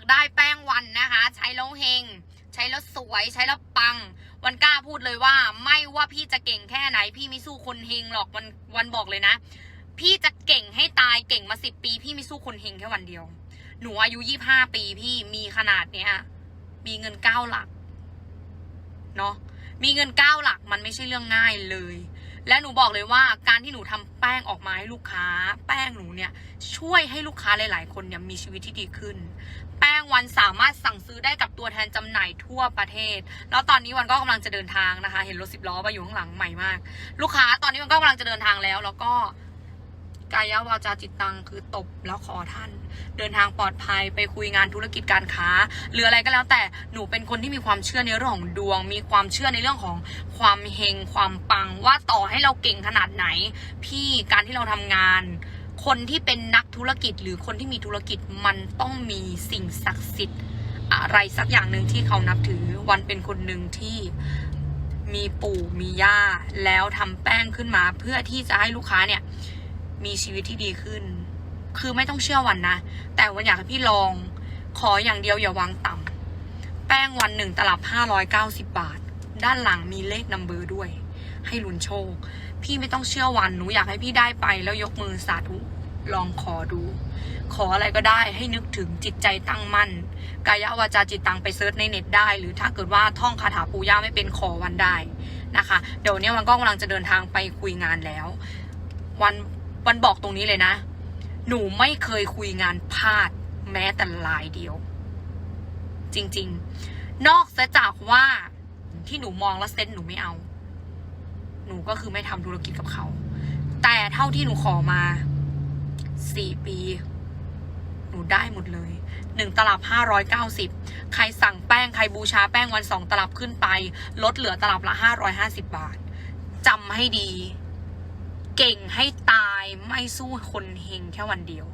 ากได้แป้งวันนะคะ ใช้แล้วเฮง ใช้แล้วสวยใช้แล้วปัง วันกล้าพูดเลยว่า ไม่ว่าพี่จะเก่งแค่ไหน พี่ไม่สู้คนเฮงหรอกวันวันบอกเลยนะ พี่จะเก่งให้ตายเก่งมาสิบปี พี่ไม่สู้คนเฮงแค่วันเดียว หนูอายุยี่ห้าปีพี่มีขนาดเนี้ยมีเงินเก้าหลักเนาะมีเงินเก้าหลักมันไม่ใช่เรื่องง่ายเลย และหนูบอกเลยว่าการที่หนูทำแป้งออกมาให้ลูกค้า แป้งหนูเนี่ยช่วยให้ลูกค้าหลาย ๆ คนเนี่ยมีชีวิตที่ดีขึ้น แป้งวันสามารถสั่งซื้อได้กับตัวแทนจำหน่ายทั่วประเทศ แล้วตอนนี้วันก็กำลังจะเดินทางนะคะ เห็นรถสิบล้อมาอยู่ข้างหลังใหม่มาก ลูกค้าตอนนี้มันก็กำลังจะเดินทางแล้วแล้วก็ กายวาจาจิตตังคือตบแล้วขอท่าน เดินทางปลอดภัยไปคุยงานธุรกิจการค้า หรืออะไรก็แล้วแต่หนูเป็นคนที่มีความเชื่อในเรื่องของดวง มีความเชื่อในเรื่องของความเฮงความปังว่าต่อให้เราเก่งขนาดไหน พี่การที่เราทำงาน คนที่เป็นนักธุรกิจหรือคนที่มีธุรกิจมันต้องมีสิ่งศักดิ์สิทธิ์อะไรสักอย่างหนึ่งที่เขานับถือวันเป็นคนหนึ่งที่มีปู่มีย่าแล้วทำแป้งขึ้นมาเพื่อที่จะให้ลูกค้าเนี่ย มีชีวิตที่ดีขึ้น คือไม่ต้องเชื่อวันนะ แต่วันอยากให้พี่ลอง ขออย่างเดียวอย่าวางต่ำ แป้งวันหนึ่งตลับ 590 บาท ด้านหลังมีเลขนัมเบอร์ด้วย ให้ลุ้นโชค พี่ไม่ต้องเชื่อวัน หนูอยากให้พี่ได้ไปแล้วยกมือสาธุ ลองขอดู ขออะไรก็ได้ให้นึกถึงจิตใจตั้งมั่น กายวาจาจิตตังไปเซิร์ชในเน็ตได้ หรือถ้าเกิดว่าท่องคาถาปูย่าไม่เป็นขอวันได้นะคะ เดี๋ยวนี้วันก็กำลังจะเดินทางไปคุยงานแล้ว วัน วันบอกตรงนี้เลยนะ หนูไม่เคยคุยงานพลาด แม้แต่ลายเดียว จริง ๆ นอกเสียจากว่าที่หนูมองแล้วเซนหนูไม่เอา หนูก็คือไม่ทำธุรกิจกับเขา แต่เท่าที่หนูขอมาสี่ปี หนูได้หมดเลยหนึ่งตลับห้าร้อยเก้าสิบใครสั่งแป้ง ใครบูชาแป้งวันสองตลับขึ้นไป ลดเหลือตลับละห้าร้อยห้าสิบบาทจำให้ดี เก่งให้ตายไม่สู้คนเฮงแค่วันเดียว